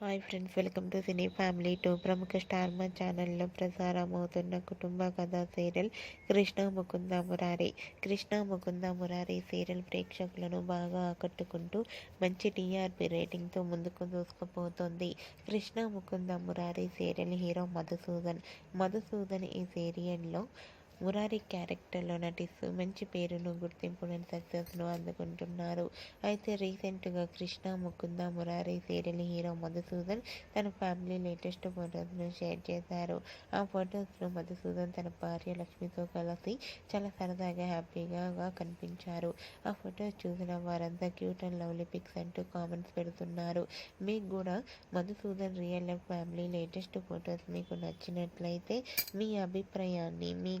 Hi friends welcome to cine family two. ప్రముఖ star Maa ఛానల్లో ప్రసారం అవుతున్న కుటుంబ కథా సీరియల్ కృష్ణ ముకుంద మురారి. కృష్ణ ముకుంద మురారి సీరియల్ ప్రేక్షకులను బాగా ఆకట్టుకుంటూ మంచి టీఆర్పీ రేటింగ్తో ముందుకు దూసుకుపోతుంది. Krishna Mukunda Murari serial hero Madhusudan. Madhusudan ఈ సీరియల్లో మురారి క్యారెక్టర్లో నటిస్తూ మంచి పేరును గుర్తింపును సక్సెస్ను అందుకుంటున్నారు. అయితే రీసెంట్గా కృష్ణ ముకుంద మురారి సీరియల్ హీరో మధుసూదన్ తన ఫ్యామిలీ లేటెస్ట్ ఫొటోస్ను షేర్ చేశారు. ఆ ఫొటోస్లో మధుసూదన్ తన భార్య లక్ష్మితో కలిసి చాలా సరదాగా హ్యాపీగా కనిపించారు. ఆ ఫొటోస్ చూసిన వారంతా క్యూట్ అండ్ లవ్లీ పిక్స్ అంటూ కామెంట్స్ పెడుతున్నారు. మీకు కూడా Madhusudan real life family latest photos మీకు నచ్చినట్లయితే మీ అభిప్రాయాన్ని మీ